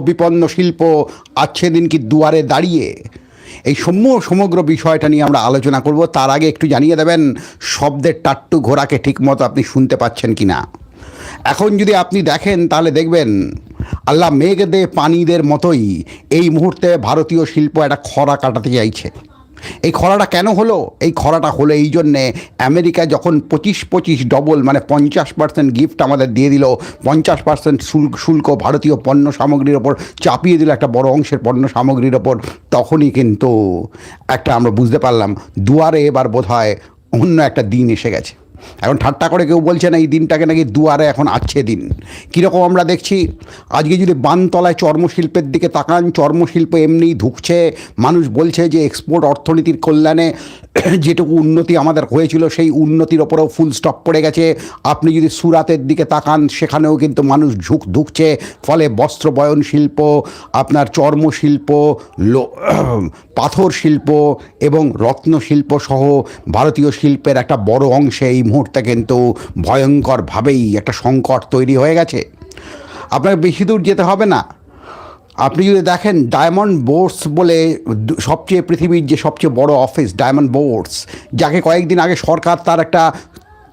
বিপন্ন শিল্প আছে দিন কি দুয়ারে দাঁড়িয়ে? এই সমূহ সমগ্র বিষয়টা নিয়ে আমরা আলোচনা করব। তার আগে একটু জানিয়ে দেবেন, শব্দের টাট্টু ঘোড়াকে ঠিকমতো আপনি শুনতে পাচ্ছেন কি না? এখন যদি আপনি দেখেন, তাহলে দেখবেন, আল্লাহ মেঘ দে পানিদের মতোই এই মুহূর্তে ভারতীয় শিল্প একটা খরা কাটাতে চাইছে। এই খরাটা কেন হলো? এই খরাটা হলো এই জন্যে আমেরিকা যখন পঁচিশ পঁচিশ ডবল মানে পঞ্চাশ পার্সেন্ট গিফট আমাদের দিয়ে দিল, পঞ্চাশ পার্সেন্ট শুল্ক শুল্ক ভারতীয় পণ্য সামগ্রীর ওপর চাপিয়ে দিল একটা বড় অংশের পণ্য সামগ্রীর ওপর, তখনই কিন্তু একটা আমরা বুঝতে পারলাম দুয়ারে এবার বোধ হয় অন্য একটা দিন এসে গেছে। এখন ঠাট্টা করে কেউ বলছে না, এই দিনটাকে নাকি দুয়ারে এখন আছে দিন। কীরকম আমরা দেখছি, আজকে যদি বানতলায় চর্মশিল্পের দিকে তাকান, চর্মশিল্প এমনিই ধুকছে, মানুষ বলছে যে এক্সপোর্ট অর্থনীতির কল্যাণে যেটুকু উন্নতি আমাদের হয়েছিল, সেই উন্নতির ওপরেও ফুল স্টপ পড়ে গেছে। আপনি যদি সুরাতের দিকে তাকান, সেখানেও কিন্তু মানুষ ঝুঁক ধুকছে, ফলে বস্ত্র বয়ন শিল্প, আপনার চর্মশিল্প পাথর শিল্প এবং রত্ন শিল্প সহ ভারতীয় শিল্পের একটা বড় অংশে এই মুহূর্তে কিন্তু ভয়ঙ্করভাবেই একটা সংকট তৈরি হয়ে গেছে। আপনাকে বেশি দূর যেতে হবে না। আপনি যদি দেখেন ডায়মন্ড বোর্ডস বলে সবচেয়ে পৃথিবীর যে সবচেয়ে বড় অফিস, ডায়মন্ড বোর্ডস, যাকে কয়েকদিন আগে সরকার তার একটা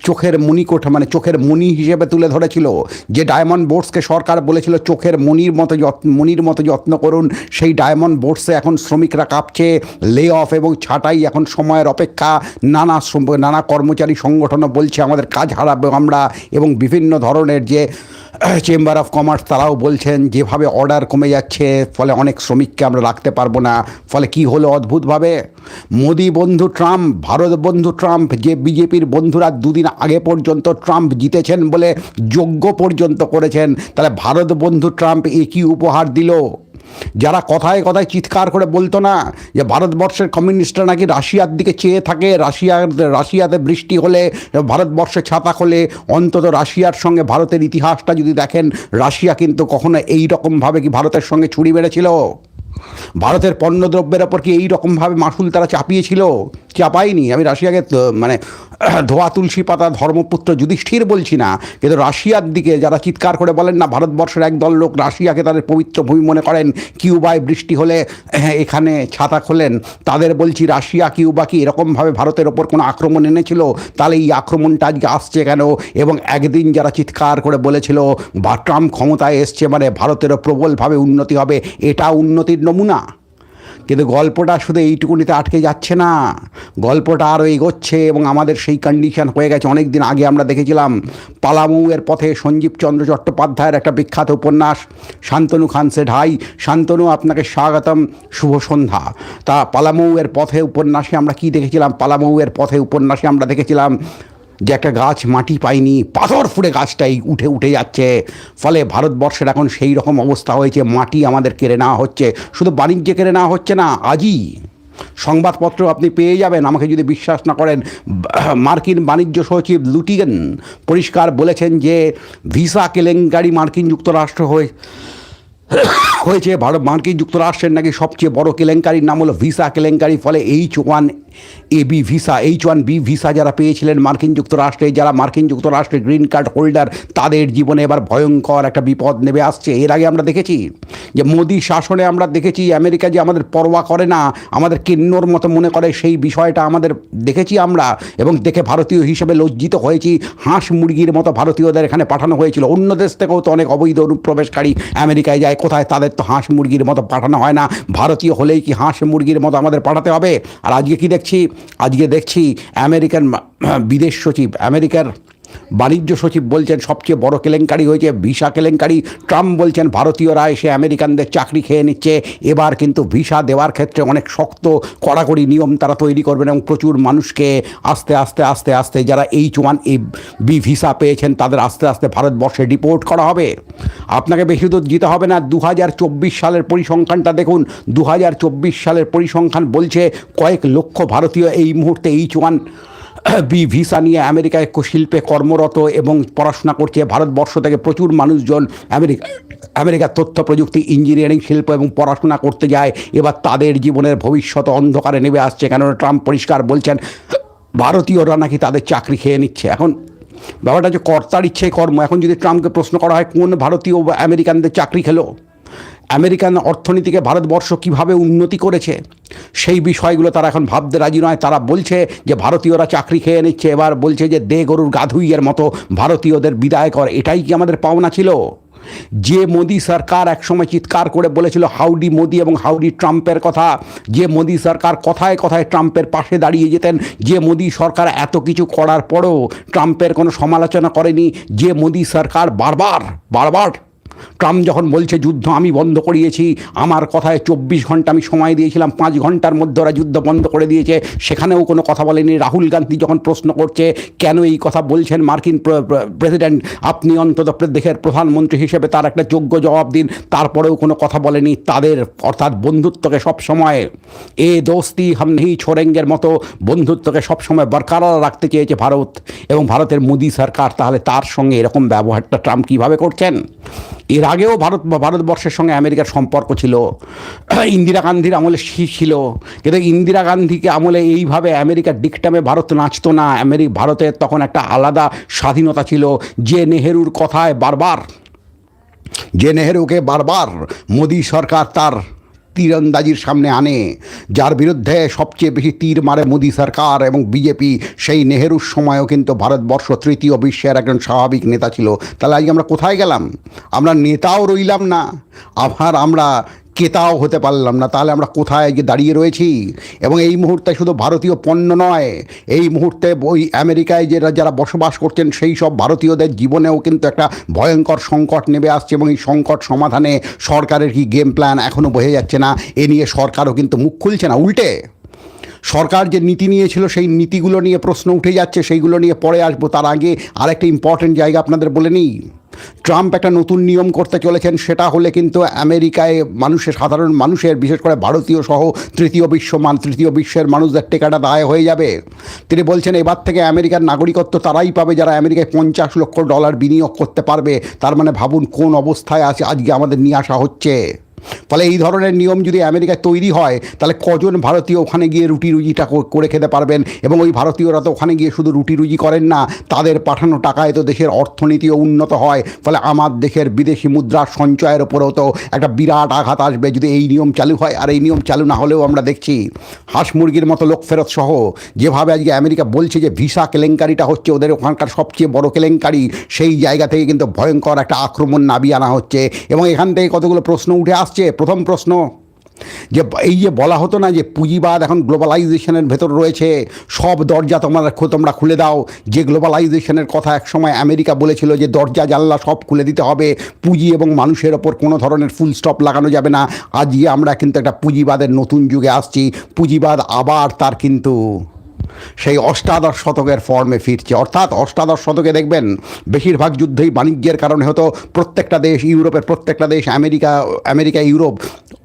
চোখের মণিকোঠা মানে চোখের মণি হিসেবে তুলে ধরেছিল। যে ডায়মন্ড বোর্ডসকে সরকার বলেছিল, চোখের মণির মতো যত্ন মণির মতো যত্ন করুন। সেই ডায়মন্ড বোর্ডসে এখন শ্রমিকরা কাঁপছে লে অফ এবং ছাটাই এখন সময়ের অপেক্ষা। নানা নানা কর্মচারী সংগঠনও বলছে, আমাদের কাজ হারাবো আমরা। এবং বিভিন্ন ধরনের যে চেম্বার অফ কমার্স তারাও বলছেন, যেভাবে অর্ডার কমে যাচ্ছে, ফলে অনেক শ্রমিককে আমরা রাখতে পারব না। ফলে কি হলো অদ্ভুতভাবে? মোদি বন্ধু ট্রাম্প, ভারত বন্ধু ট্রাম্প, যে বিজেপির বন্ধুরা দুদিন আগে পর্যন্ত ট্রাম্প জিতেছেন বলে যোগ্য পর্যন্ত করেছেন, তাহলে ভারত বন্ধু ট্রাম্প এ কী উপহার দিল? যারা কথায় কথায় চিৎকার করে বলতো না যে ভারতবর্ষের কমিউনিস্টরা নাকি রাশিয়ার দিকে চেয়ে থাকে, রাশিয়ার, রাশিয়াতে বৃষ্টি হলে, ভারতবর্ষে ছাতা খোলে, অন্তত রাশিয়ার সঙ্গে ভারতের ইতিহাসটা যদি দেখেন, রাশিয়া কিন্তু কখনো এই রকমভাবে কি ভারতের সঙ্গে ছুরি মেরেছিল? ভারতের পণ্যদ্রব্যের ওপর কি এই রকমভাবে মাসুল তারা চাপিয়েছিল? চাপায়নি? আমি রাশিয়াকে মানে ধোয়া তুলসী পাতা, ধর্মপুত্র যুধিষ্ঠির বলছি না, কিন্তু রাশিয়ার দিকে যারা চিৎকার করে বলেন না, ভারতবর্ষের একদল লোক রাশিয়াকে তাদের পবিত্র ভূমি মনে করেন, কিউবায় বৃষ্টি হলে, এখানে ছাতা খোলেন, তাদের বলছি রাশিয়া, কিউবা কি এরকমভাবে ভারতের ওপর কোনো আক্রমণ এনেছিল? তাহলে এই আক্রমণটা আজকে আসছে কেন? এবং একদিন যারা চিৎকার করে বলেছিল, বা ট্রাম্প ক্ষমতায় এসছে মানে ভারতেরও প্রবলভাবে উন্নতি হবে, এটা উন্নতির নমুনা কিন্তু গল্পটা শুধু এইটুকুনিতে আটকে যাচ্ছে না। গল্পটা আরও এগোচ্ছে এবং আমাদের সেই কন্ডিশন হয়ে গেছে। অনেক দিন আগে আমরা দেখেছিলাম পালামৌয়ের পথে সঞ্জীব চন্দ্র চট্টোপাধ্যায়ের একটা বিখ্যাত উপন্যাস, শান্তনু খান সেড হাই। শান্তনু, আপনাকে স্বাগতম, শুভ সন্ধ্যা। তা পালামৌয়ের পথে উপন্যাসে আমরা কি দেখেছিলাম? পালামৌয়ের পথে উপন্যাসে আমরা দেখেছিলাম যে একটা গাছ মাটি পায়নি, পাথর ফুড়ে গাছটাই উঠে উঠে যাচ্ছে। ফলে ভারতবর্ষের এখন সেই রকম অবস্থা হয়েছে, মাটি আমাদের কেড়ে নেওয়া হচ্ছে। শুধু বাণিজ্যে কেড়ে নেওয়া হচ্ছে না, আজই। সংবাদপত্র আপনি পেয়ে যাবেন। আমাকে যদি বিশ্বাস না করেন, মার্কিন বাণিজ্য সচিব লুটিগেন পরিষ্কার বলেছেন যে ভিসা কেলেঙ্কারি মার্কিন যুক্তরাষ্ট্র হয়ে হয়েছে, ভারত মার্কিন যুক্তরাষ্ট্রের নাকি সবচেয়ে বড় কেলেঙ্কারির নাম হলো ভিসা কেলেঙ্কারি, ফলে H one A B visa H one B visa যারা পেয়েছিলেন মার্কিন যুক্তরাষ্ট্রে, যারা মার্কিন যুক্তরাষ্ট্রের গ্রিন কার্ড হোল্ডার, তাদের জীবনে এবার ভয়ঙ্কর একটা বিপদ নেমে আসছে। এর আগে আমরা দেখেছি যে মোদী শাসনে আমরা দেখেছি, আমেরিকা যে আমাদের পরোয়া করে না, আমাদের কিন্নর মতো মনে করে সেই বিষয়টা আমাদের দেখেছি আমরা, এবং দেখে ভারতীয় হিসেবে লজ্জিত হয়েছি। হাঁস মুরগির মতো ভারতীয়দের এখানে পাঠানো হয়েছিল। অন্য দেশ থেকেও তো অনেক অবৈধ অনুপ্রবেশকারী আমেরিকায় যায়। কোথায় তাদের তো হাঁস মুরগির মতো পাঠানো হয় না। ভারতীয় হলেই কি হাঁস মুরগির মতো আমাদের পাঠাতে হবে? আর আজকে কি দেখছি? আজকে দেখছি আমেরিকান বিদেশ সচিব, আমেরিকার বাণিজ্য সচিব বলছেন, সবচেয়ে বড় কেলেঙ্কারি হয়েছে ভিসা কেলেঙ্কারি। ট্রাম্প বলছেন ভারতীয়রা এসে আমেরিকানদের চাকরি খেয়ে নিচ্ছে। এবার কিন্তু ভিসা দেওয়ার ক্ষেত্রে অনেক শক্ত, কড়াকড়ি নিয়ম তারা তৈরি করবেন এবং প্রচুর মানুষকে আস্তে আস্তে আস্তে আস্তে যারা H one A B visa পেয়েছেন, তাদের আস্তে আস্তে ভারতবর্ষে ডিপোর্ট করা হবে। আপনাকে বেশি দূর যেতে হবে না। দু সালের পরিসংখ্যানটা দেখুন। দু সালের পরিসংখ্যান বলছে, কয়েক লক্ষ ভারতীয় এই মুহূর্তে এইচ ওয়ান বি ভিসা নিয়ে আমেরিকায় শিল্পে কর্মরত এবং পড়াশোনা করছে ভারতবর্ষ থেকে প্রচুর মানুষজন। আমেরিকা, আমেরিকার তথ্য প্রযুক্তি, ইঞ্জিনিয়ারিং, শিল্প এবং পড়াশোনা করতে যায়। এবার তাদের জীবনের ভবিষ্যৎ অন্ধকারে নেমে আসছে কেননা ট্রাম্প পরিষ্কার বলছেন, ভারতীয়রা নাকি তাদের চাকরি খেয়ে নিচ্ছে। এখন ব্যাপারটা যে কর্তার ইচ্ছে কর্ম। এখন যদি ট্রাম্পকে প্রশ্ন করা হয়, কোন ভারতীয় আমেরিকানদের চাকরি খেলো? আমেরিকান অর্থনীতিকে ভারতবর্ষ কীভাবে উন্নতি করেছে? সেই বিষয়গুলো তারা এখন ভাবতে রাজি নয়। তারা বলছে যে ভারতীয়রা চাকরি খেয়ে নিচ্ছে, এবার বলছে যে দে গরুর গাধুইয়ের মতো ভারতীয়দের বিদায় কর। এটাই কি আমাদের পাওনা ছিল? যে মোদী সরকার একসময় চিৎকার করে বলেছিল, হাউডি মোদি এবং হাউডি ট্রাম্পের কথা। যে মোদী সরকার কথায় কথায় ট্রাম্পের পাশে দাঁড়িয়ে যেতেন, যে মোদী সরকার এত কিছু করার পরও ট্রাম্পের কোনো সমালোচনা করেনি, যে মোদী সরকার বারবার বারবার ট্রাম্প যখন বলছে যুদ্ধ আমি বন্ধ করিয়েছি, আমার কথায় চব্বিশ ঘণ্টা আমি সময় দিয়েছিলাম, পাঁচ ঘণ্টার মধ্যে ওরা যুদ্ধ বন্ধ করে দিয়েছে, সেখানেও কোনো কথা বলেনি। রাহুল গান্ধী যখন প্রশ্ন করছে, কেন এই কথা বলছেন মার্কিন প্রেসিডেন্ট, আপনি অন্তত দেশের প্রধানমন্ত্রী হিসেবে তার একটা যোগ্য জবাব দিন, তারপরেও কোনো কথা বলেনি, তাদের অর্থাৎ বন্ধুত্বকে সবসময়, এ দোস্তি হাম নেই ছোরেঙ্গের মতো বন্ধুত্বকে সবসময় বরকরার রাখতে চেয়েছে ভারত এবং ভারতের মোদী সরকার, তাহলে তার সঙ্গে এরকম ব্যবহারটা ট্রাম্প কীভাবে করছেন? এর আগেও ভারত, ভারতবর্ষের সঙ্গে আমেরিকার সম্পর্ক ছিল। ইন্দিরা গান্ধীর আমলে ছিল। কিন্তু ইন্দিরা গান্ধীকে আমলে এইভাবে আমেরিকার ডিকটামে ভারত নাচতো না। আমেরিক ভারতের তখন একটা আলাদা স্বাধীনতা ছিল। যে নেহেরুর কথায় বারবার, যে নেহেরুকে বারবার মোদী সরকার তার তীরন্দাজির সামনে আনে, যার বিরুদ্ধে সবচেয়ে বেশি তীর মারে মোদী সরকার এবং বিজেপি, সেই নেহেরুর সময়ও কিন্তু ভারতবর্ষ তৃতীয় বিশ্বের একজন স্বাভাবিক নেতা ছিল। তাহলে আজকে আমরা কোথায় গেলাম? আমরা নেতাও রইলাম না। আবার আমরা কেতাও হতে পারলাম না। তাহলে আমরা কোথায় গিয়ে দাঁড়িয়ে রয়েছি? এবং এই মুহূর্তে শুধু ভারতীয় পণ্য নয়, এই মুহূর্তে ওই আমেরিকায় যারা যারা বসবাস করছেন, সেই সব ভারতীয়দের জীবনেও কিন্তু একটা ভয়ঙ্কর সংকট নেমে আসছে এবং এই সংকট সমাধানে সরকারের কি গেম প্ল্যান এখনও বোঝা যাচ্ছে না, এ নিয়ে সরকারও কিন্তু মুখ খুলছে না। উল্টে, সরকার যে নীতি নিয়েছিল, সেই নীতিগুলো নিয়ে প্রশ্ন উঠে যাচ্ছে, সেইগুলো নিয়ে পরে আসব। তার আগে আরেকটা ইম্পর্টেন্ট জায়গা আপনাদের বলে নিই। ট্রাম্প একটা নতুন নিয়ম করতে চলেছেন, সেটা হলে কিন্তু আমেরিকায় মানুষের, সাধারণ মানুষের, বিশেষ করে ভারতীয় সহ তৃতীয় বিশ্ব মান তৃতীয় বিশ্বের মানুষদের টেকাটা দায় হয়ে যাবে। তিনি বলছেন, এবার থেকে আমেরিকার নাগরিকত্ব তারাই পাবে যারা আমেরিকায় পঞ্চাশ লক্ষ ডলার বিনিয়োগ করতে পারবে। তার মানে ভাবুন কোন অবস্থায় আছে, আজকে আমাদের নিয়ে আসা হচ্ছে। ফলে এই ধরনের নিয়ম যদি আমেরিকায় তৈরি হয়, তাহলে কজন ভারতীয় ওখানে গিয়ে রুটি রুজিটা করে খেতে পারবেন? এবং ওই ভারতীয়রা তো ওখানে গিয়ে শুধু রুটি রুজি করেন না, তাদের পাঠানো টাকায় তো দেশের অর্থনীতিও উন্নত হয়। ফলে আমার দেশের বিদেশি মুদ্রার সঞ্চয়ের ওপরেও তো একটা বিরাট আঘাত আসবে যদি এই নিয়ম চালু হয়। আর এই নিয়ম চালু না হলেও আমরা দেখছি হাঁস মুরগির মতো লোক ফেরত সহ, যেভাবে আজকে আমেরিকা বলছে যে ভিসা কেলেঙ্কারিটা হচ্ছে, ওদের ওখানকার সবচেয়ে বড় কেলেঙ্কারি, সেই জায়গা থেকে কিন্তু ভয়ঙ্কর একটা আক্রমণ নাবিয়ে আনা হচ্ছে। এবং এখান থেকে কতগুলো প্রশ্ন উঠে আসছে আসছে, প্রথম প্রশ্ন। যে এই যে বলা হতো না যে পুঁজিবাদ এখন গ্লোবালাইজেশনের ভেতর রয়েছে, সব দরজা তোমরা তোমরা খুলে দাও। যে গ্লোবালাইজেশনের কথা একসময় আমেরিকা বলেছিল যে দরজা, জানলা সব খুলে দিতে হবে, পুঁজি এবং মানুষের ওপর কোনো ধরনের ফুল স্টপ লাগানো যাবে না। আজকে আমরা কিন্তু একটা পুঁজিবাদের নতুন যুগে আসছি। পুঁজিবাদ আবার তার কিন্তু সেই অষ্টাদশ শতকের ফর্মে ফিরছে। অর্থাৎ অষ্টাদশ শতকে দেখবেন, বেশিরভাগ যুদ্ধেই বাণিজ্যের কারণে হতো প্রত্যেকটা দেশ, ইউরোপের প্রত্যেকটা দেশ, আমেরিকা আমেরিকা, ইউরোপ,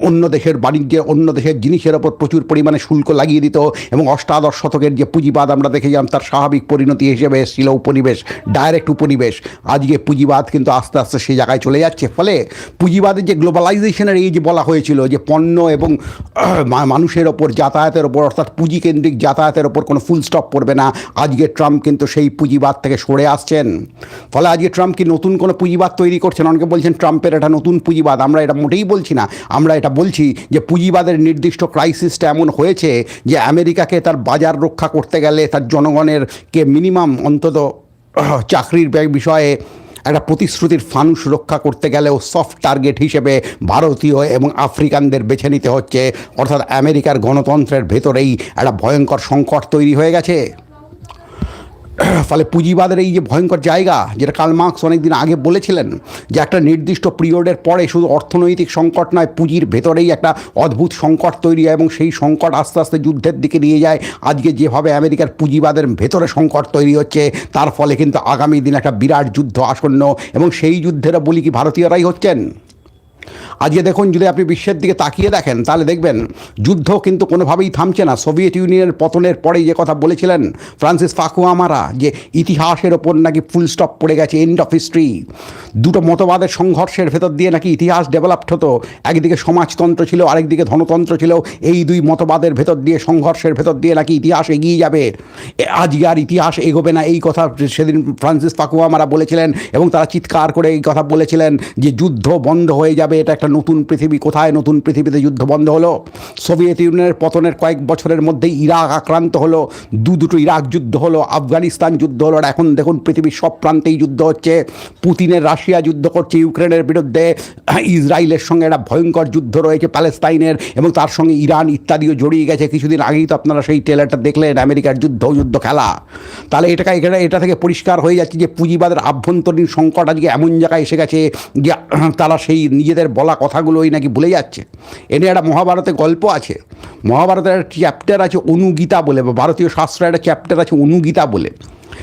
অন্য দেশের বাণিজ্যের, অন্য দেশের জিনিসের ওপর প্রচুর পরিমাণে শুল্ক লাগিয়ে দিত এবং অষ্টাদশ শতকের যে পুঁজিবাদ আমরা দেখেছিলাম তার স্বাভাবিক পরিণতি হিসেবে এসেছিল উপনিবেশ ডাইরেক্ট উপনিবেশ। আজকে পুঁজিবাদ কিন্তু আস্তে আস্তে সেই জায়গায় চলে যাচ্ছে। ফলে পুঁজিবাদের যে গ্লোবালাইজেশনের এই যে বলা হয়েছিল যে পণ্য এবং মানুষের ওপর যাতায়াতের ওপর, অর্থাৎ পুঁজিকেন্দ্রিক যাতায়াতের ওপর কোনো ফুল স্টপ পড়বে না। আজকে ট্রাম্প কিন্তু সেই পুঁজিবাদ থেকে সরে আসছেন। ফলে আজকে ট্রাম্প কি নতুন কোনো পুঁজিবাদ তৈরি করছেন? অনেকে বলছেন ট্রাম্পের এটা নতুন পুঁজিবাদ। আমরা এটা মোটেই বলছি না। আমরা এটা বলছি যে পুঁজিবাদের নির্দিষ্ট ক্রাইসিসটা এমন হয়েছে যে আমেরিকাকে তার বাজার রক্ষা করতে গেলে তার জনগণের কে মিনিমাম অন্তত চাকরির বিষয়ে একটা প্রতিশ্রুতির ফানুস রক্ষা করতে গেলেও সফট টার্গেট হিসেবে ভারতীয় এবং আফ্রিকানদের বেছে নিতে হচ্ছে। অর্থাৎ আমেরিকার গণতন্ত্রের ভেতরেই একটা ভয়ঙ্কর সংকট তৈরি হয়ে গেছে। ফলে পুঁজিবাদের এই যে ভয়ঙ্কর জায়গা, যেটা কাল মার্কস অনেকদিন আগে বলেছিলেন, যে একটা নির্দিষ্ট পিরিয়ডের পরে শুধু অর্থনৈতিক সংকট নয়, পুঁজির ভেতরেই একটা অদ্ভুত সংকট তৈরি হয় এবং সেই সংকট আস্তে আস্তে যুদ্ধের দিকে নিয়ে যায়। আজকে যেভাবে আমেরিকার পুঁজিবাদের ভেতরে সংকট তৈরি হচ্ছে, তার ফলে কিন্তু আগামী দিন একটা বিরাট যুদ্ধ আসন্ন এবং সেই যুদ্ধেরা বলি কি ভারতীয়রাই হচ্ছেন? আজকে দেখুন যদি আপনি বিশ্বের দিকে তাকিয়ে দেখেন, তাহলে দেখবেন যুদ্ধ কিন্তু কোনোভাবেই থামছে না। সোভিয়েত ইউনিয়নের পতনের পরেই যে কথা বলেছিলেন ফ্রান্সিস ফাকুয়ামারা, যে ইতিহাসের ওপর নাকি ফুল স্টপ পড়ে গেছে এন্ড অফ হিস্ট্রি দুটো মতবাদের সংঘর্ষের ভেতর দিয়ে নাকি ইতিহাস ডেভেলপড হতো। একদিকে সমাজতন্ত্র ছিল, আরেকদিকে ধনতন্ত্র ছিল। এই দুই মতবাদের ভেতর দিয়ে, সংঘর্ষের ভেতর দিয়ে নাকি ইতিহাস এগিয়ে যাবে। আজকে আর ইতিহাস এগোবে না, এই কথা সেদিন ফ্রান্সিস ফাকুয়ামারা বলেছিলেন এবং তারা চিৎকার করে এই কথা বলেছিলেন যে যুদ্ধ বন্ধ হয়ে যাবে, এটা একটা একটা নতুন পৃথিবী কোথায়? নতুন পৃথিবীতে যুদ্ধ বন্ধ হলো। সোভিয়েত ইউনিয়নের পতনের কয়েক বছরের মধ্যেই ইরাক আক্রান্ত হলো। দু দুটো ইরাক যুদ্ধ হলো, আফগানিস্তান যুদ্ধ হলো এখন দেখুন পৃথিবীর সব প্রান্তেই যুদ্ধ হচ্ছে। পুতিনের রাশিয়া যুদ্ধ করছে ইউক্রেনের বিরুদ্ধে। ইসরায়েলের সঙ্গে একটা ভয়ঙ্কর যুদ্ধ রয়েছে প্যালেস্তাইনের, এবং তার সঙ্গে ইরান ইত্যাদিও জড়িয়ে গেছে। কিছুদিন আগেই তো আপনারা সেই ট্রেলারটা দেখলেন, আমেরিকার যুদ্ধ যুদ্ধ খেলা। তাহলে এটাকে এটা এটা থেকে পরিষ্কার হয়ে যাচ্ছে যে পুঁজিবাদের আভ্যন্তরীণ সংকট আজকে এমন জায়গায় এসে গেছে যে তারা সেই নিজেদের বলা কথাগুলোই নাকি ভুলে যাচ্ছে। এ নিয়ে একটা মহাভারতে গল্প আছে। মহাভারতের একটা চ্যাপ্টার আছে অনুগীতা বলে, বা ভারতীয় শাস্ত্রের একটা চ্যাপ্টার আছে অনুগীতা বলে।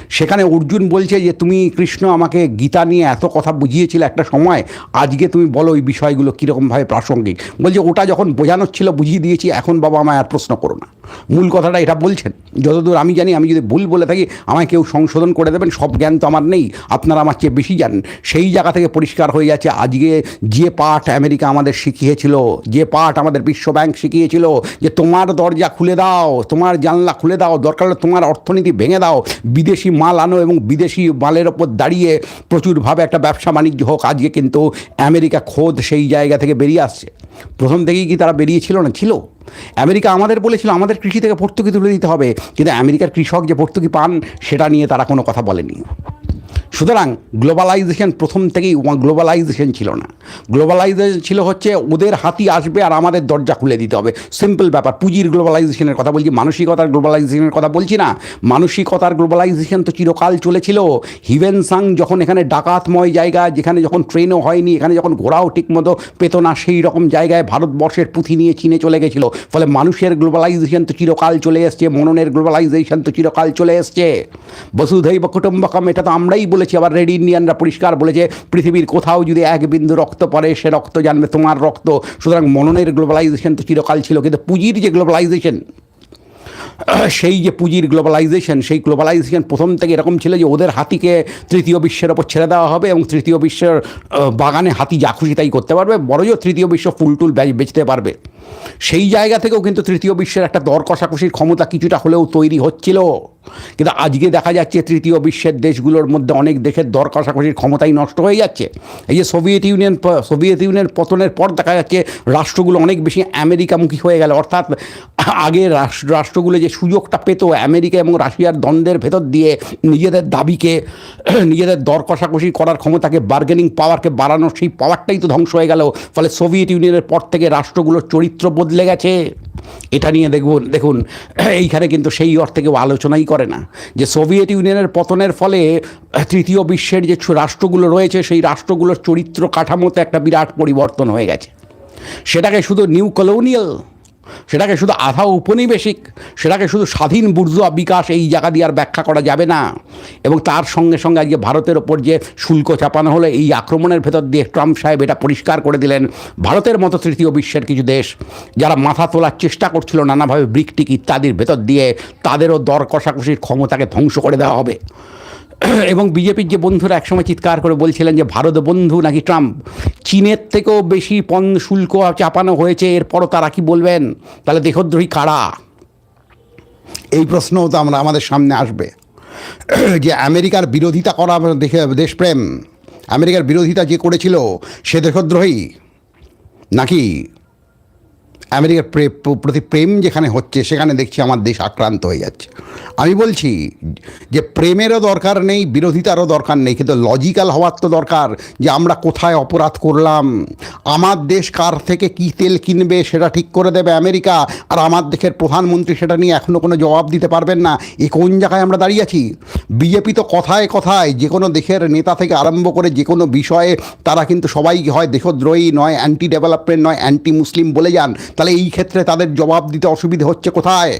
সেখানে অর্জুন বলছে যে, তুমি কৃষ্ণ আমাকে গীতা নিয়ে এত কথা বুঝিয়েছিলে একটা সময়, আজকে তুমি বলো ওই বিষয়গুলো কীরকমভাবে প্রাসঙ্গিক। বলছে, ওটা যখন বোঝানোর ছিল, বুঝিয়ে দিয়েছি, এখন বাবা আমায় আর প্রশ্ন করো না। মূল কথাটা এটা বলছেন। যতদূর আমি জানি, আমি যদি ভুল বলে থাকি, আমায় কেউ সংশোধন করে দেবেন, সব জ্ঞান তো আমার নেই, আপনারা আমার চেয়ে বেশি জানেন। সেই জায়গা থেকে পরিষ্কার হয়ে যাচ্ছে, আজকে যে পাঠ আমেরিকা আমাদের শিখিয়েছিল, যে পাঠ আমাদের বিশ্ব ব্যাংক শিখিয়েছিল, যে তোমার দরজা খুলে দাও, তোমার জানলা খুলে দাও, দরকার হলে তোমার অর্থনীতি ভেঙে দাও, বিদেশি মাল আনো এবং বিদেশি মালের ওপর দাঁড়িয়ে প্রচুরভাবে একটা ব্যবসা বাণিজ্য হোক, আজকে কিন্তু আমেরিকা খোদ সেই জায়গা থেকে বেরিয়ে আসছে। প্রথম থেকেই কি তারা বেরিয়েছিল না? ছিল। আমেরিকা আমাদের বলেছিল, আমাদের কৃষি থেকে ভর্তুকি তুলে দিতে হবে। কিন্তু আমেরিকার কৃষক যে ভর্তুকি পান, সেটা নিয়ে তারা কোনো কথা বলেনি। সুতরাং গ্লোবালাইজেশন প্রথম থেকেই গ্লোবালাইজেশন ছিল না। গ্লোবালাইজেশন ছিল হচ্ছে ওদের হাতি আসবে আর আমাদের দরজা খুলে দিতে হবে। সিম্পল ব্যাপার, পুঁজির গ্লোবালাইজেশনের কথা বলছি, মানসিকতার গ্লোবালাইজেশনের কথা বলছি না। মানসিকতার গ্লোবালাইজেশন তো চিরকাল চলেছিল। হিভেন সাং যখন এখানে ডাকাতময় জায়গা, যেখানে যখন ট্রেনও হয়নি, এখানে যখন ঘোরাও ঠিকমতো পেত না, সেই রকম জায়গায় ভারতবর্ষের পুঁথি নিয়ে চীনে চলে গেছিল। ফলে মানুষের গ্লোবালাইজেশন তো চিরকাল চলে এসছে, মননের গ্লোবালাইজেশন তো চিরকাল চলে এসছে। বসুধৈব কুটুম্বকম, এটা তো আমরাই বলেছি, আবার রেড ইন্ডিয়ানরা পরিষ্কার বলেছে, পৃথিবীর কোথাও যদি এক বিন্দু রক্ত পড়ে, সে রক্ত জানবে তোমার রক্ত। সুতরাং মননের গ্লোবালাইজেশন তো চিরকাল ছিল, কিন্তু পুঁজির যে গ্লোবালাইজেশন, সেই যে পুঁজির গ্লোবালাইজেশন, সেই গ্লোবালাইজেশন প্রথম থেকে এরকম ছিল যে ওদের হাতিকে তৃতীয় বিশ্বের ওপর ছেড়ে দেওয়া হবে এবং তৃতীয় বিশ্বের বাগানে হাতি যা খুশি তাই করতে পারবে বড়জো তৃতীয় বিশ্ব ফুল টুল বে- বেচতে পারবে। সেই জায়গা থেকেও কিন্তু তৃতীয় বিশ্বের একটা দর কষাকষির ক্ষমতা কিছুটা হলেও তৈরি হচ্ছিল। কিন্তু আজকে দেখা যাচ্ছে তৃতীয় বিশ্বের দেশগুলোর মধ্যে অনেক দেশের দর কষাকষির ক্ষমতাই নষ্ট হয়ে যাচ্ছে। এই যে সোভিয়েত ইউনিয়ন সোভিয়েত ইউনিয়ন পতনের পর দেখা যাচ্ছে রাষ্ট্রগুলো অনেক বেশি আমেরিকামুখী হয়ে গেল। অর্থাৎ আগে রাষ্ট্র রাষ্ট্রগুলো যে সুযোগটা পেত আমেরিকা এবং রাশিয়ার দ্বন্দ্বের ভেতর দিয়ে নিজেদের দাবিকে, নিজেদের দর কষাকষি করার ক্ষমতাকে বার্গেনিং পাওয়ারকে বাড়ানোর সেই পাওয়ারটাই তো ধ্বংস হয়ে গেল। ফলে সোভিয়েত ইউনিয়নের পর থেকে রাষ্ট্রগুলোর চরিত্র বদলে গেছে। এটা নিয়ে দেখুন দেখুন, এইখানে কিন্তু সেই অর্থে কেউ আলোচনাই করে না, যে সোভিয়েত ইউনিয়নের পতনের ফলে তৃতীয় বিশ্বের যে রাষ্ট্রগুলো রয়েছে, সেই রাষ্ট্রগুলোর চরিত্র কাঠামোতে একটা বিরাট পরিবর্তন হয়ে গেছে। সেটাকে শুধু নিউ কলোনিয়াল সেটাকে শুধু আধা উপনিবেশিক সেটাকে শুধু স্বাধীন বুর্জুয়া বিকাশ এই জায়গা দিয়ে আর ব্যাখ্যা করা যাবে না। এবং তার সঙ্গে সঙ্গে আজকে ভারতের ওপর যে শুল্ক চাপানো হলো, এই আক্রমণের ভেতর দিয়ে ট্রাম্প সাহেব এটা পরিষ্কার করে দিলেন। ভারতের মতো তৃতীয় বিশ্বের কিছু দেশ যারা মাথা তোলার চেষ্টা করছিল নানাভাবে ব্রিকটিক ইত্যাদির ভেতর দিয়ে, তাদেরও দর কষাকষির ক্ষমতাকে ধ্বংস করে দেওয়া হবে। এবং বিজেপির যে বন্ধুরা একসময় চিৎকার করে বলছিলেন যে ভারত বন্ধু নাকি ট্রাম্প, চীনের থেকেও বেশি পণ শুল্ক চাপানো হয়েছে, এরপরও তারা কি বলবেন? তাহলে দেশদ্রোহী কারা? এই প্রশ্নও তো আমরা আমাদের সামনে আসবে। যে আমেরিকার বিরোধিতা করা দেখে দেশপ্রেম, আমেরিকার বিরোধিতা যে করেছিল সে দেশদ্রোহী নাকি আমেরিকার প্রতি প্রেম যেখানে হচ্ছে, সেখানে দেখছি আমার দেশ আক্রান্ত হয়ে যাচ্ছে। আমি বলছি যে প্রেমেরও দরকার নেই, বিরোধিতারও দরকার নেই, কিন্তু লজিক্যাল হওয়ার তো দরকার যে আমরা কোথায় অপরাধ করলাম। আমার দেশ কার থেকে কী তেল কিনবে সেটা ঠিক করে দেবে আমেরিকা, আর আমার দেশের প্রধানমন্ত্রী সেটা নিয়ে এখনও কোনো জবাব দিতে পারবেন না। এ কোন জায়গায় আমরা দাঁড়িয়ে আছি? বিজেপি তো কথায় কথায় যে কোনো দেশের নেতা থেকে আরম্ভ করে যে কোনো বিষয়ে তারা কিন্তু সবাই হয় দেশদ্রোহী, নয় অ্যান্টি ডেভেলপমেন্ট নয় অ্যান্টি মুসলিম বলে যান। তাহলে এই ক্ষেত্রে তাদের জবাব দিতে অসুবিধে হচ্ছে কোথায়?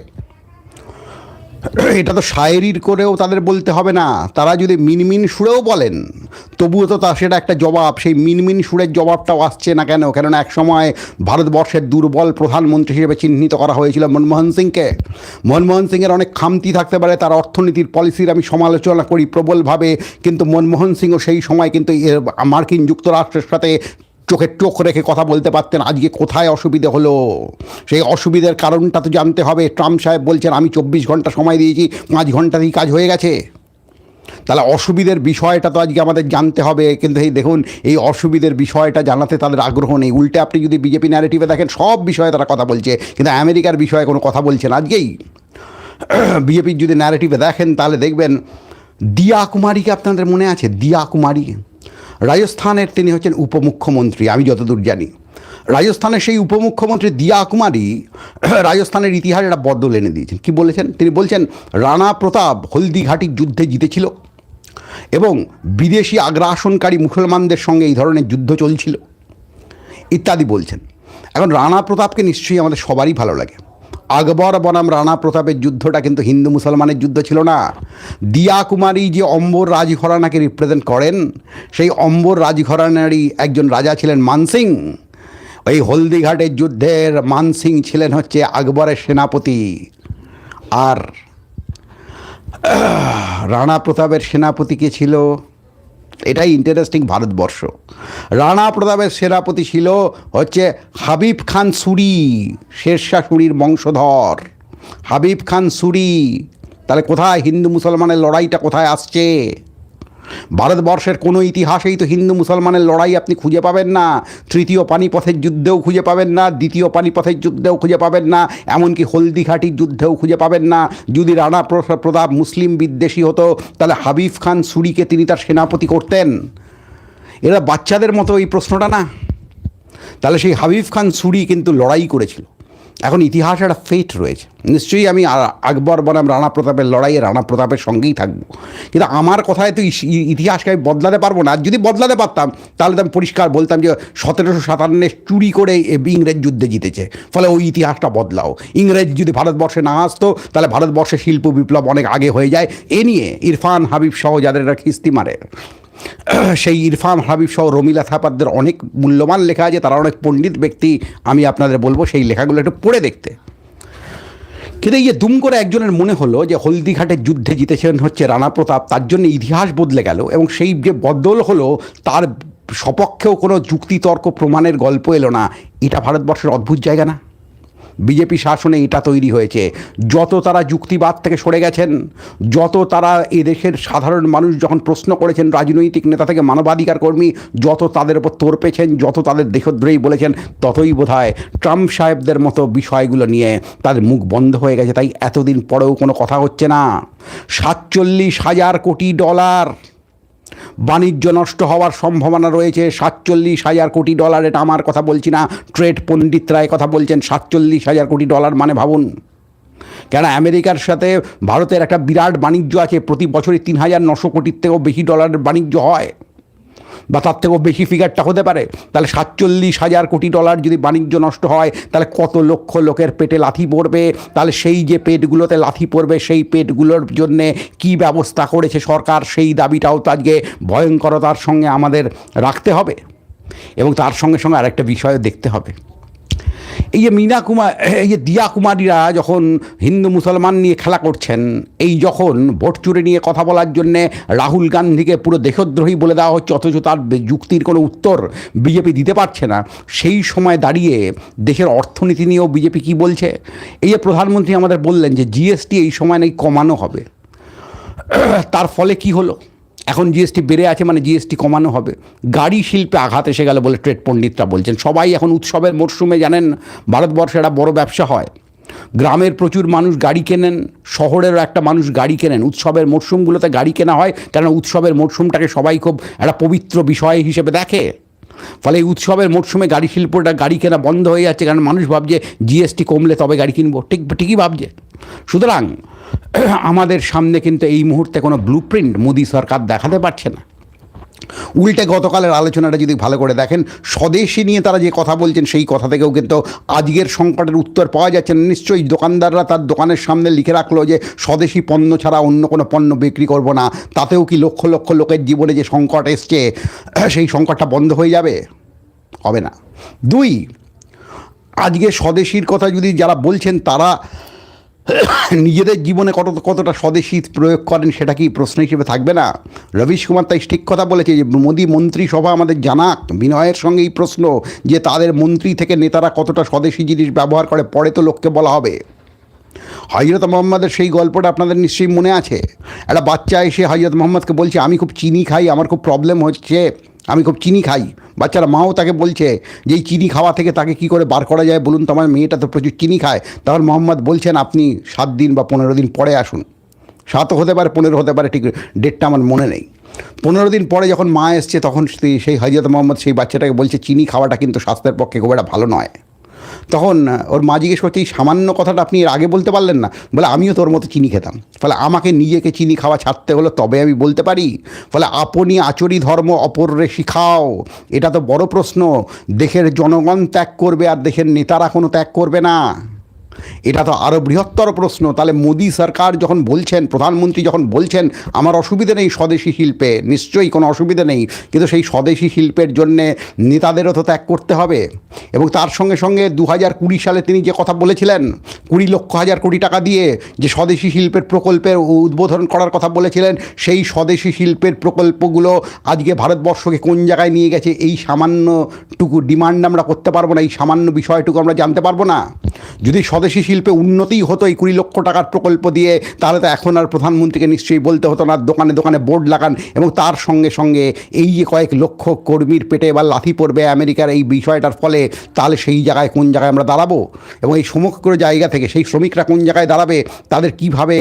এটা তো শায়েরির করেও তাদের বলতে হবে না। তারা যদি মিনমিন সুরেও বলেন, তবুও তো তার সেটা একটা জবাব। সেই মিনমিন সুরের জবাবটাও আসছে না কেন? কেননা এক সময় ভারতবর্ষের দুর্বল প্রধানমন্ত্রী হিসেবে চিহ্নিত করা হয়েছিল মনমোহন সিংকে। মনমোহন সিংয়ের অনেক খামতি থাকতে পারে, তার অর্থনীতির পলিসির আমি সমালোচনা করি প্রবলভাবে, কিন্তু মনমোহন সিংও সেই সময় কিন্তু মার্কিন যুক্তরাষ্ট্রের সাথে চোখে চোখ রেখে কথা বলতে পারতেন। আজকে কোথায় অসুবিধে হলো? সেই অসুবিধার কারণটা তো জানতে হবে। ট্রাম্প সাহেব বলছেন, আমি চব্বিশ ঘণ্টা সময় দিয়েছি, পাঁচ ঘন্টাতেই কাজ হয়ে গেছে। তাহলে অসুবিধের বিষয়টা তো আজকে আমাদের জানতে হবে। কিন্তু এই দেখুন, এই অসুবিধের বিষয়টা জানাতে তাদের আগ্রহ নেই। উল্টে আপনি যদি বিজেপি ন্যারেটিভে দেখেন, সব বিষয়ে তারা কথা বলছে। কিন্তু আমেরিকার বিষয়ে কোনো কথা বলছেন আজকেই। বিজেপির যদি ন্যারেটিভে দেখেন, তাহলে দেখবেন, দিয়া কুমারীকে আপনাদের মনে আছে? দিয়া কুমারী। রাজস্থানের তিনি হচ্ছেন উপমুখ্যমন্ত্রী, আমি যতদূর জানি। রাজস্থানের সেই উপমুখ্যমন্ত্রী দিয়া কুমারী রাজস্থানের ইতিহাসে একটা বদল এনে দিয়েছেন। কি বলেছেন? তিনি বলছেন রানা প্রতাপ হলদিঘাটির যুদ্ধে জিতেছিল এবং বিদেশি আগ্রাসনকারী মুসলমানদের সঙ্গে এই ধরনের যুদ্ধ চলছিল। ইত্যাদি বলছেন। এখন রানা প্রতাপকে নিশ্চয়ই আমাদের সবারই ভালো লাগে। আকবর বনাম রানা প্রতাপের যুদ্ধটা কিন্তু হিন্দু মুসলমানের যুদ্ধ ছিল না। দিয়া কুমারী যে অম্বর রাজঘরানাকে রিপ্রেজেন্ট করেন, সেই অম্বর রাজঘরানারই একজন রাজা ছিলেন মানসিং। ওই হলদিঘাটের যুদ্ধের মানসিং ছিলেন হচ্ছে আকবরের সেনাপতি। আর রানা প্রতাপের সেনাপতি কে ছিল? এটাই ইন্টারেস্টিং ভারতবর্ষ। রানা প্রতাপের সেনাপতি ছিল হচ্ছে হাবিব খান সুরি, শেরশাহ সুরির বংশধর। হাবিব খান সুরি, তাহলে কোথায় হিন্দু মুসলমানের লড়াইটা কোথায় আসছে? ভারতবর্ষের কোনো ইতিহাসেই তো হিন্দু মুসলমানের লড়াই আপনি খুঁজে পাবেন না। তৃতীয় পানিপথের যুদ্ধেও খুঁজে পাবেন না, দ্বিতীয় পানিপথের যুদ্ধেও খুঁজে পাবেন না, এমনকি হলদিঘাটির যুদ্ধেও খুঁজে পাবেন না। যদি রানা প্র- প্রতাপ মুসলিম বিদ্বেষী হতো, তাহলে হাবিব খান সুরিকে তিনি তার সেনাপতি করতেন। এরা বাচ্চাদের মতো এই প্রশ্নটা না? তাহলে সেই হাবিব খান সুরি কিন্তু লড়াই করেছিল। এখন ইতিহাসে একটা ফেট রয়েছে। নিশ্চয়ই আমি আকবর বনাম, রানা প্রতাপের লড়াইয়ে রানা প্রতাপের সঙ্গেই থাকব। কিন্তু আমার কথায় তো ইতিহাসকে আমি বদলাতে পারব না। যদি বদলাতে পারতাম, তাহলে তো আমি পরিষ্কার বলতাম যে সতেরোশো সাতান্নে চুরি করে ইংরেজ যুদ্ধে জিতেছে। ফলে ওই ইতিহাসটা বদলাও। ইংরেজ যদি ভারতবর্ষে না আসতো, তাহলে ভারতবর্ষে শিল্প বিপ্লব অনেক আগে হয়ে যায়। এ নিয়ে ইরফান হাবিব সহ যাদের খিস্তি মারে। সেই ইরফান হাবিব সহ রমিলা থাপারদের অনেক মূল্যবান লেখা আছে, তারা অনেক পণ্ডিত ব্যক্তি, আমি আপনাদের বলব সেই লেখাগুলো একটু পড়ে দেখতে। কিন্তু এই যে দুম করে একজনের মনে হলো যে হলদিঘাটের যুদ্ধে জিতেছেন হচ্ছে রানা প্রতাপ, তার জন্য ইতিহাস বদলে গেল এবং সেই যে বদল হলো, তার সপক্ষেও কোনো যুক্তিতর্ক প্রমাণের গল্প এলো না। এটা ভারতবর্ষের অদ্ভুত জায়গা না? বিজেপি শাসনে এটা তৈরি হয়েছে। যত তারা যুক্তিবাদ থেকে সরে গেছেন, যত তারা এদেশের সাধারণ মানুষ যখন প্রশ্ন করেছেন রাজনৈতিক নেতা থেকে মানবাধিকার কর্মী, যত তাদের উপর তোর পেছেন যত তাদের দেশদ্রোহী বলেছেন, ততই বোধহয় ট্রাম্প সাহেবদের মতো বিষয়গুলো নিয়ে তাদের মুখ বন্ধ হয়ে গেছে। তাই এতদিন পরেও কোনো কথা হচ্ছে না। সাতচল্লিশ হাজার কোটি ডলার বাণিজ্য নষ্ট হওয়ার সম্ভাবনা রয়েছে। সাতচল্লিশ হাজার কোটি ডলার, এটা আমার কথা বলছি না। ট্রেড পণ্ডিতরা কথা বলছেন, সাতচল্লিশ হাজার কোটি ডলার মানে ভাবুন। কেন আমেরিকার সাথে ভারতের একটা বিরাট বাণিজ্য আছে, প্রতি বছরে তিন হাজার নশো কোটির থেকেও বেশি ডলারের বাণিজ্য হয়। বা তার থেকেও বেশি ফিগারটা হতে পারে, তাহলে সাতচল্লিশ হাজার কোটি ডলার যদি বাণিজ্য নষ্ট হয়, তাহলে কত লক্ষ লোকের পেটে লাথি পড়বে? তাহলে সেই যে পেটগুলোতে লাথি পড়বে, সেই পেটগুলোর জন্যে কি ব্যবস্থা করেছে সরকার? সেই দাবিটাও তো আজকে ভয়ঙ্করতার সঙ্গে আমাদের রাখতে হবে। এবং তার সঙ্গে সঙ্গে আরেকটা বিষয় দেখতে হবে। এই যে মীনা কুমার, এই যে দিয়া কুমারীরা যখন হিন্দু মুসলমান নিয়ে খেলা করছেন, এই যখন ভোট চুরি নিয়ে কথা বলার জন্যে রাহুল গান্ধীকে পুরো দেশদ্রোহী বলে দেওয়া হচ্ছে, অথচ তার যুক্তির কোনো উত্তর বিজেপি দিতে পারছে না, সেই সময় দাঁড়িয়ে দেশের অর্থনীতি নিয়েও বিজেপি কি বলছে? এই যে প্রধানমন্ত্রী আমাদের বললেন যে, জিএসটি এই সময় নাকি কমানো হবে। তার ফলে কি হলো? এখন জিএসটি বেড়ে আছে মানে জিএসটি কমানো হবে। গাড়ি শিল্পে আঘাত এসে গেল বলে ট্রেড পণ্ডিতরা বলছেন। সবাই এখন উৎসবের মরশুমে জানেন, ভারতবর্ষে একটা বড় ব্যবসা হয়। গ্রামের প্রচুর মানুষ গাড়ি কেনেন, শহরেরও একটা মানুষ গাড়ি কেনেন। উৎসবের মরশুমগুলোতে গাড়ি কেনা হয় কেন উৎসবের মরশুমটাকে সবাই খুব একটা পবিত্র বিষয় হিসেবে দেখে। ফলে এই উৎসবের মরশুমে গাড়ি শিল্পটা, গাড়ি কেনা বন্ধ হয়ে যাচ্ছে, কারণ মানুষ ভাবছে জিএসটি কমলে তবে গাড়ি কিনবো। ঠিক, ঠিকই ভাবছে। সুতরাং, আমাদের সামনে কিন্তু এই মুহূর্তে কোনো ব্লু প্রিন্ট মোদী সরকার দেখাতে পারছে না। উল্টে গতকালের আলোচনাটা যদি ভালো করে দেখেন, স্বদেশী নিয়ে তারা যে কথা বলছেন, সেই কথা থেকেও কিন্তু আজকের সংকটের উত্তর পাওয়া যাচ্ছে না। নিশ্চয়ই দোকানদাররা তার দোকানের সামনে লিখে রাখল যে, স্বদেশি পণ্য ছাড়া অন্য কোনো পণ্য বিক্রি করব না। তাতেও কি লক্ষ লক্ষ লোকের জীবনে যে সংকট এসছে, সেই সংকটটা বন্ধ হয়ে যাবে? হবে না। দুই, আজকে স্বদেশীর কথা যদি যারা বলছেন, তারা নিজেদের জীবনে কত, কতটা স্বদেশী প্রয়োগ করেন সেটা কি প্রশ্ন হিসেবে থাকবে না? রবিশ কুমার তাই ঠিক কথা বলেছে যে, মোদী মন্ত্রিসভা আমাদের জানাক। বিনয়ের সঙ্গে এই প্রশ্ন যে, তাদের মন্ত্রী থেকে নেতারা কতটা স্বদেশী জিনিস ব্যবহার করে, পরে তো লোককে বলা হবে। হজরত মোহাম্মদের সেই গল্পটা আপনাদের নিশ্চয়ই মনে আছে। একটা বাচ্চা এসে হজরত মোহাম্মদকে বলছে, আমি খুব চিনি খাই, আমার খুব প্রবলেম হচ্ছে। আমি খুব চিনি খাই। বাচ্চারা মাও তাকে বলছে যে, এই চিনি খাওয়া থেকে তাকে কি করে বার করা যায় বলুন তো আমার? মেয়েটা তো প্রচুর চিনি খায়। তখন মোহাম্মদ বলছেন, আপনি সাত দিন বা পনেরো দিন পরে আসুন। সাতও হতে পারে, পনেরো হতে পারে, ঠিক ডেটটা আমার মনে নেই। পনেরো দিন পরে যখন মা এসছে, তখন সেই- হজরত মোহাম্মদ সেই বাচ্চাটাকে বলছে, চিনি খাওয়াটা কিন্তু স্বাস্থ্যের পক্ষে খুব একটা ভালো নয়। তখন ওর মা জিজ্ঞেস করছে এই সামান্য কথাটা আপনি এর আগে বলতে পারলেন না? বলে, আমিও তোর মতো চিনি খেতাম। ফলে আমাকে নিজেকে চিনি খাওয়া ছাড়তে হলো তবে আমি বলতে পারি? ফলে আপনি আচরি ধর্ম অপররে শিখাও। এটা তো বড় প্রশ্ন। দেশের জনগণ ত্যাগ করবে আর দেশের নেতারা কোনো ত্যাগ করবে না। এটা তো আরও বৃহত্তর প্রশ্ন। তাহলে মোদী সরকার যখন বলছেন, প্রধানমন্ত্রী যখন বলছেন, আমার অসুবিধে নেই স্বদেশি শিল্পে, নিশ্চয়ই কোনো অসুবিধে নেই, কিন্তু সেই স্বদেশি শিল্পের জন্যে নেতাদেরও তো ত্যাগ করতে হবে। এবং তার সঙ্গে সঙ্গে দু হাজার কুড়ি সালে তিনি যে কথা বলেছিলেন, কুড়ি লক্ষ হাজার কোটি টাকা দিয়ে যে স্বদেশি শিল্পের প্রকল্পের উদ্বোধন করার কথা বলেছিলেন, সেই স্বদেশি শিল্পের প্রকল্পগুলো আজকে ভারতবর্ষকে কোন জায়গায় নিয়ে গেছে, এই সামান্যটুকু ডিমান্ড আমরা করতে পারব না, এই সামান্য বিষয়টুকু আমরা জানতে পারব না। যদি স্বদেশি শিল্পে উন্নতিই হতো এই কুড়ি লক্ষ টাকার প্রকল্প দিয়ে, তাহলে তো এখন আর প্রধানমন্ত্রীকে নিশ্চয়ই বলতে হতো না দোকানে দোকানে বোর্ড লাগান, এবং তার সঙ্গে সঙ্গে এই যে কয়েক লক্ষ কর্মীর পেটে বা লাথি পড়বে আমেরিকার এই বিষয়টার ফলে, তাহলে সেই জায়গায় কোন জায়গায় আমরা দাঁড়াবো? এবং এই সমগ্র জায়গা থেকে সেই শ্রমিকরা কোন জায়গায় দাঁড়াবে? তাদের কীভাবে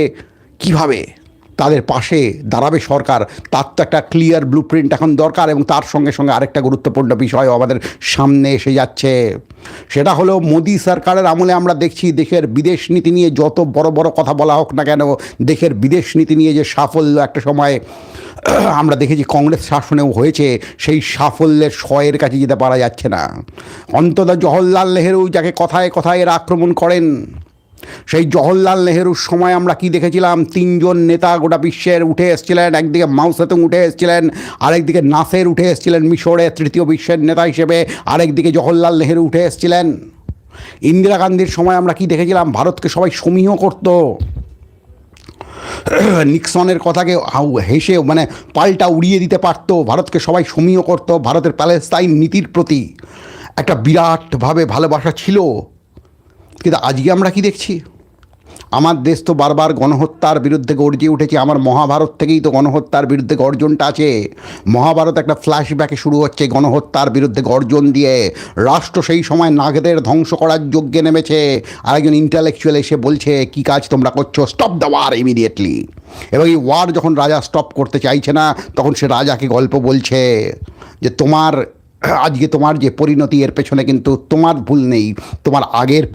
কীভাবে? তাদের পাশে দাঁড়াবে সরকার, তার তো একটা ক্লিয়ার ব্লু প্রিন্ট এখন দরকার এবং তার সঙ্গে সঙ্গে আরেকটা গুরুত্বপূর্ণ বিষয় আমাদের সামনে এসে যাচ্ছে। সেটা হলো মোদী সরকারের আমলে আমরা দেখছি দেশের বিদেশ নীতি নিয়ে যত বড় বড় কথা বলা হোক না কেন, দেশের বিদেশ নীতি নিয়ে যে সাফল্য একটা সময় আমরা দেখেছি কংগ্রেস শাসনেও হয়েছে, সেই সাফল্যের শয়ের কাছে যেতে পারা যাচ্ছে না। অন্তত জওহরলাল নেহেরু যাকে কথায় কথায় এরা আক্রমণ করেন সেই জওহরলাল নেহেরুর সময় আমরা কি দেখেছিলাম? তিনজন নেতা গোটা বিশ্বের উঠে এসেছিলেন, একদিকে মাউসেতুং উঠে এসেছিলেন, আরেকদিকে নাসের উঠে এসেছিলেন মিশরে তৃতীয় বিশ্বের নেতা হিসেবে, আরেকদিকে জওহরলাল নেহেরু উঠে এসেছিলেন। ইন্দিরা গান্ধীর সময় আমরা কি দেখেছিলাম? ভারতকে সবাই সমীহ করতো। নিক্সনের কথাকে হেসে মানে পাল্টা উড়িয়ে দিতে পারত, ভারতকে সবাই সমীহ করত, ভারতের প্যালেস্তাইন নীতির প্রতি একটা বিরাটভাবে ভালোবাসা ছিল। কিন্তু আজকে আমরা কি দেখছি? আমার দেশ তো বারবার গণহত্যার বিরুদ্ধে গর্জে উঠেছে, আমার মহাভারত থেকেই তো গণহত্যার বিরুদ্ধে গর্জনটা আছে। মহাভারত একটা ফ্ল্যাশব্যাকে শুরু হচ্ছে গণহত্যার বিরুদ্ধে গর্জন দিয়ে। রাষ্ট্র সেই সময় নাগদের ধ্বংস করার যোগ্যে নেমেছে। আরেকজন ইন্টালেকচুয়াল এসে বলছে, কি কাজ তোমরা করছ? স্টপ দ্য ওয়ার ইমিডিয়েটলি এবং এই ওয়ার যখন রাজা স্টপ করতে চাইছে না, তখন সে রাজাকে গল্প বলছে যে, তোমার, আজকে তোমার যে পরিণতি, এর পেছনে কিন্তু তোমার ভুল নেই। তোমার আগের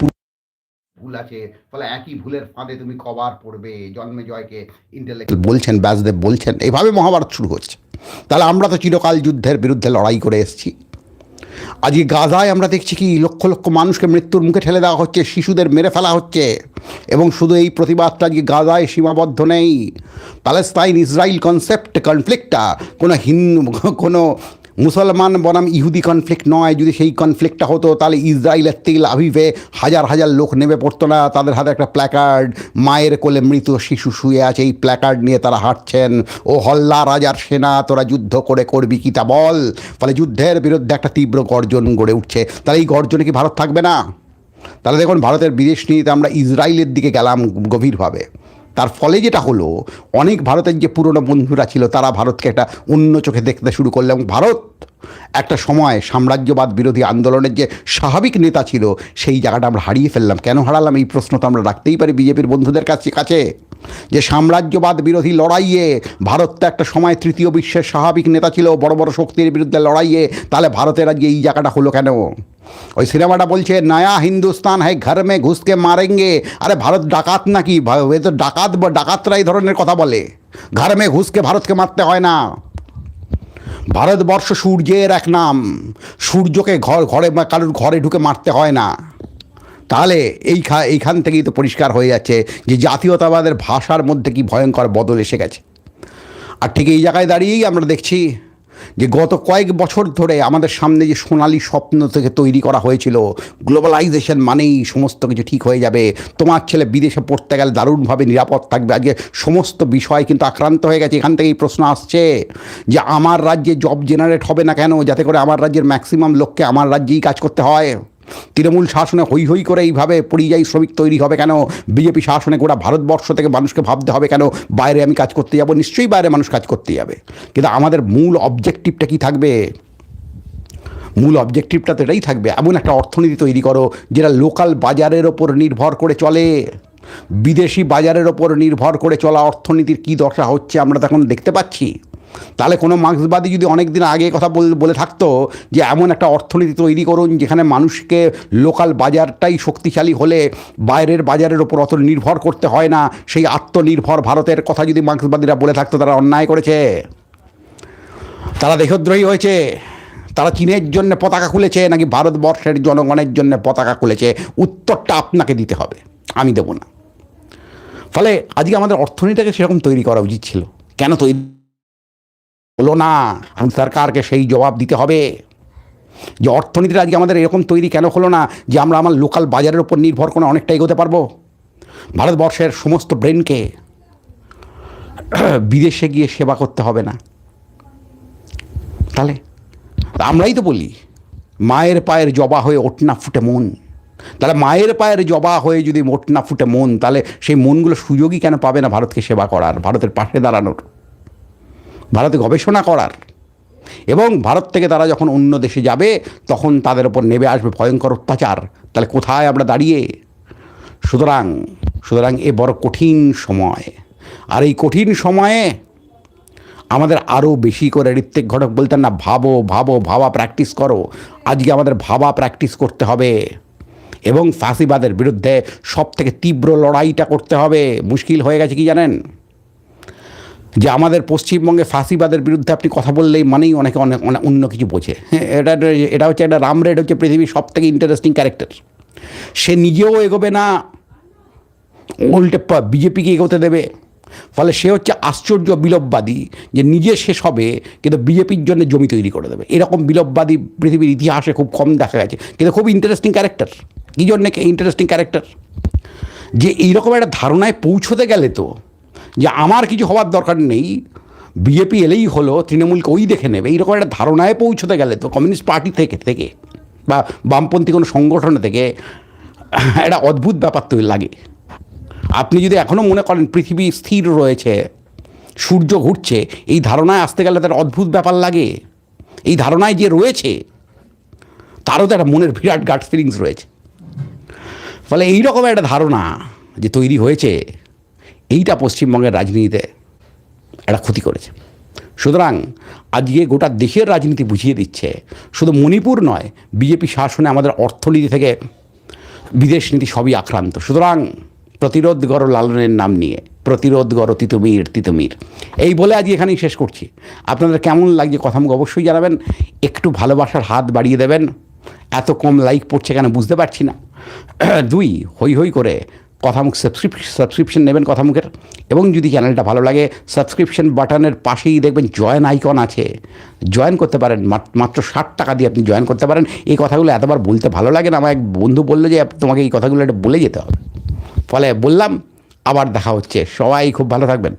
ভুল আছে, ফলে একই ভুলের ফাঁদে তুমি কবার পড়বে, জন্মে জয়কে ইন্টেলেক্ট বলছেন ব্যাসদেব বলছেন, এইভাবে মহাভারত শুরু হচ্ছে তাহলে আমরা তো চিরকাল যুদ্ধের বিরুদ্ধে লড়াই করে এসেছি। আজকে গাজায় আমরা দেখছি কি, লক্ষ লক্ষ মানুষকে মৃত্যুর মুখে ঠেলে দেওয়া হচ্ছে, শিশুদের মেরে ফেলা হচ্ছে, এবং শুধু এই প্রতিবাদটা আজকে গাজায় সীমাবদ্ধ নেই। প্যালেস্তাইন ইসরায়েল কনসেপ্ট কনফ্লিক্টটা কোনো হিন্দু কোনো মুসলমান বনাম ইহুদি কনফ্লিক্ট নয়, যদি সেই কনফ্লিক্টটা হতো, তাহলে ইসরায়েলের তেল আভিভে হাজার হাজার লোক নেমে পড়তো না। তাদের হাতে একটা প্ল্যাকার্ড মায়ের কোলে মৃত শিশু শুয়ে আছে, এই প্ল্যাকার্ড নিয়ে তারা হাঁটছেন। ও হল্লা রাজার সেনা, তোরা যুদ্ধ করে করবি কি তা বল? ফলে যুদ্ধের বিরুদ্ধে একটা তীব্র গর্জন গড়ে উঠছে। তাহলে এই গর্জনে কি ভারত থাকবে না? তাহলে দেখুন, ভারতের বিদেশ নীতিতে আমরা ইসরায়েলের দিকে গেলাম গভীরভাবে। তার ফলে যেটা হলো, অনেক ভারতের যে পুরনো বন্ধুরা ছিল, তারা ভারতকে একটা অন্য চোখে দেখতে শুরু করল এবং ভারত একটা সময় সাম্রাজ্যবাদ বিরোধী আন্দোলনের যে স্বাভাবিক নেতা ছিল, সেই জায়গাটা আমরা হারিয়ে ফেললাম। কেন হারালাম? এই প্রশ্ন তো আমরা রাখতেই পারি বিজেপির বন্ধুদের কাছে কাছে। যে সাম্রাজ্যবাদ বিরোধী লড়াইয়ে ভারত তো একটা সময় তৃতীয় বিশ্বের স্বাভাবিক নেতা ছিল, বড় বড় শক্তির বিরুদ্ধে লড়াইয়ে, তাহলে ভারতের আজকে এই জায়গাটা হলো কেন? ওই সিনেমাটা বলছে, নয়া হিন্দুস্তান হ্যাঁ ঘর মে ঘুসকে মারেঙ্গে। আরে ভারত ডাকাত নাকি? ডাকাত, ডাকাতরা এই ধরনের কথা বলে। ঘর মে ঘুসকে ভারতকে মারতে হয় না। ভারতবর্ষ সূর্যের এক নাম। সূর্যকে ঘর, ঘরে, কারোর ঘরে ঢুকে মারতে হয় না। তাহলে এই এইখান থেকেই তো পরিষ্কার হয়ে যাচ্ছে যে জাতীয়তাবাদের ভাষার মধ্যে কি ভয়ঙ্কর বদল এসে গেছে। আর ঠিক এই জায়গায় দাঁড়িয়েই আমরা দেখছি যে গত কয়েক বছর ধরে আমাদের সামনে যে সোনালি স্বপ্ন থেকে তৈরি করা হয়েছিল, গ্লোবালাইজেশন মানেই সমস্ত কিছু ঠিক হয়ে যাবে, তোমার ছেলে বিদেশে পড়তে গেলে দারুণভাবে নিরাপদ থাকবে, আজকে সমস্ত বিষয় কিন্তু আক্রান্ত হয়ে গেছে, এখান থেকেই প্রশ্ন আসছে যে আমার রাজ্যে জব জেনারেট হবে না কেন, যাতে করে আমার রাজ্যের ম্যাক্সিমাম লোককে আমার রাজ্যেই কাজ করতে হয়? তৃণমূল শাসনে হই হই করে এইভাবে পরিযায়ী শ্রমিক তৈরি হবে কেন? বিজেপি শাসনে গোটা ভারতবর্ষ থেকে মানুষকে ভাবতে হবে কেন? বাইরে আমি কাজ করতে যাব, নিশ্চয়ই বাইরে মানুষ কাজ করতে যাবে। কিন্তু আমাদের মূল অবজেক্টিভটা কি থাকবে? মূল অবজেক্টিভটা তো এটাই থাকবে, এমন একটা অর্থনীতি তৈরি করো যেটা লোকাল বাজারের ওপর নির্ভর করে চলে। বিদেশি বাজারের ওপর নির্ভর করে চলা অর্থনীতির কী দশা হচ্ছে আমরা তখন দেখতে পাচ্ছি। তাহলে কোনো মার্ক্সবাদী যদি অনেক দিন আগে কথা বল- থাকতো যে এমন একটা অর্থনীতি তৈরি করুন যেখানে মানুষকে লোকাল বাজারটাই শক্তিশালী হলে বাইরের বাজারের ওপর অত নির্ভর করতে হয় না, সেই আত্মনির্ভর ভারতের কথা যদি মার্ক্সবাদীরা বলে থাকতো তারা অন্যায় করেছে। তারা দেশদ্রোহী হয়েছে, তারা চীনের জন্য পতাকা খুলেছে নাকি ভারতবর্ষের জনগণের জন্য পতাকা খুলেছে, উত্তরটা আপনাকে দিতে হবে, আমি দেবো না। ফলে আজকে আমাদের অর্থনীতিটাকে সেরকম তৈরি করা উচিত ছিল। কেন তৈরি হলো না, এখন সরকারকে সেই জবাব দিতে হবে। যে অর্থনীতিটা আজকে আমাদের এরকম তৈরি কেন হলো না, যে আমরা আমার লোকাল বাজারের উপর নির্ভর করে অনেকটা এগোতে পারব? ভারতবর্ষের সমস্ত ব্রেনকে বিদেশে গিয়ে সেবা করতে হবে না। তাহলে? আমরাই তো বলি, মায়ের পায়ের জবা হয়ে ওঠ না ফুটে মন। তাহলে মায়ের পায়ের জবা হয়ে যদি ওঠ না ফুটে মন, তাহলে সেই মনগুলো সুযোগই কেন পাবে না ভারতকে সেবা করার, ভারতের পাশে দাঁড়ানোর? ভারতে গবেষণা করার। এবং ভারত থেকে তারা যখন অন্য দেশে যাবে, তখন তাদের ওপর নেমে আসবে ভয়ঙ্কর অত্যাচার। তাহলে কোথায় আমরা দাঁড়িয়ে? সুতরাং সুতরাং এ বড় কঠিন সময়। আর এই কঠিন সময়ে আমাদের আরও বেশি করে ঋত্বিক ঘটক বলতেন না, ভাবো ভাবো, ভাবা প্র্যাকটিস করো। আজকে আমাদের ভাবা প্র্যাকটিস করতে হবে। এবং ফাঁসিবাদের বিরুদ্ধে সব থেকে তীব্র লড়াইটা করতে হবে। মুশকিল হয়ে গেছে কি জানেন? যে আমাদের পশ্চিমবঙ্গে ফাঁসিবাদের বিরুদ্ধে আপনি কথা বললেই মানেই অনেকে অনেক অনেক অন্য কিছু বোঝে। হ্যাঁ এটা এটা হচ্ছে একটা রাম রেড হচ্ছে পৃথিবীর সব থেকে ইন্টারেস্টিং ক্যারেক্টার সে নিজেও এগোবে না, উল্টে বিজেপিকে এগোতে দেবে। ফলে সে হচ্ছে আশ্চর্য বিলোপবাদী, যে নিজে শেষ হবে, কিন্তু বিজেপির জন্য জমি তৈরি করে দেবে। এরকম বিলোপবাদী পৃথিবীর ইতিহাসে খুব কম দেখা গেছে। কিন্তু খুব ইন্টারেস্টিং ক্যারেক্টার কী জন্যে ইন্টারেস্টিং ক্যারেক্টার যে এইরকম একটা ধারণায় পৌঁছতে গেলে তো যে আমার কিছু হওয়ার দরকার নেই বিজেপি এলেই হলো, তৃণমূলকে ওই দেখে নেবে এইরকম একটা ধারণায় পৌঁছতে গেলে তো কমিউনিস্ট পার্টি থেকে থেকে, বা বামপন্থী কোনো সংগঠন থেকে একটা অদ্ভুত ব্যাপার তো লাগে। আপনি যদি এখনও মনে করেন পৃথিবী স্থির রয়েছে, সূর্য ঘুরছে, এই ধারণায় আসতে গেলে তার অদ্ভুত ব্যাপার লাগে। এই ধারণায় যে রয়েছে, তারও তো একটা মনের বিরাট গাট ফিলিংস রয়েছে। ফলে এইরকম একটা ধারণা যে তৈরি হয়েছে এইটা পশ্চিমবঙ্গের রাজনীতিতে একটা ক্ষতি করেছে। সুতরাং আজকে গোটা দেশের রাজনীতি বুঝিয়ে দিচ্ছে, শুধু মণিপুর নয়, বিজেপি শাসনে আমাদের অর্থনীতি থেকে বিদেশ নীতি সবই আক্রান্ত। সুতরাং প্রতিরোধ গড় লালনের নাম নিয়ে, প্রতিরোধ গড় তিতুমির তিতুমির। এই বলে আজ এখানেই শেষ করছি। আপনাদের কেমন লাগছে কথা মুখ অবশ্যই জানাবেন। একটু ভালোবাসার হাত বাড়িয়ে দেবেন। এত কম লাইক পড়ছে কেন বুঝতে পারছি না। দুই হই হই করে কথামুখ সাবস্ক্রিপশন সাবস্ক্রিপশন নেবেন কথামুখের। এবং যদি চ্যানেলটা ভালো লাগে সাবস্ক্রিপশন বাটনের পাশেই দেখবেন জয়েন আইকন আছে। জয়েন করতে পারেন, মাত- মাত্র ষাট টাকা দিয়ে আপনি জয়েন করতে পারেন। এই কথাগুলো এতবার বলতে ভালো লাগে না আমার এক বন্ধু বলল যে, তোমাকে এই কথাগুলো একটা বলে যেতে হবে। ফলে বললাম, আবার দেখা হচ্ছে। সবাই খুব ভালো থাকবেন।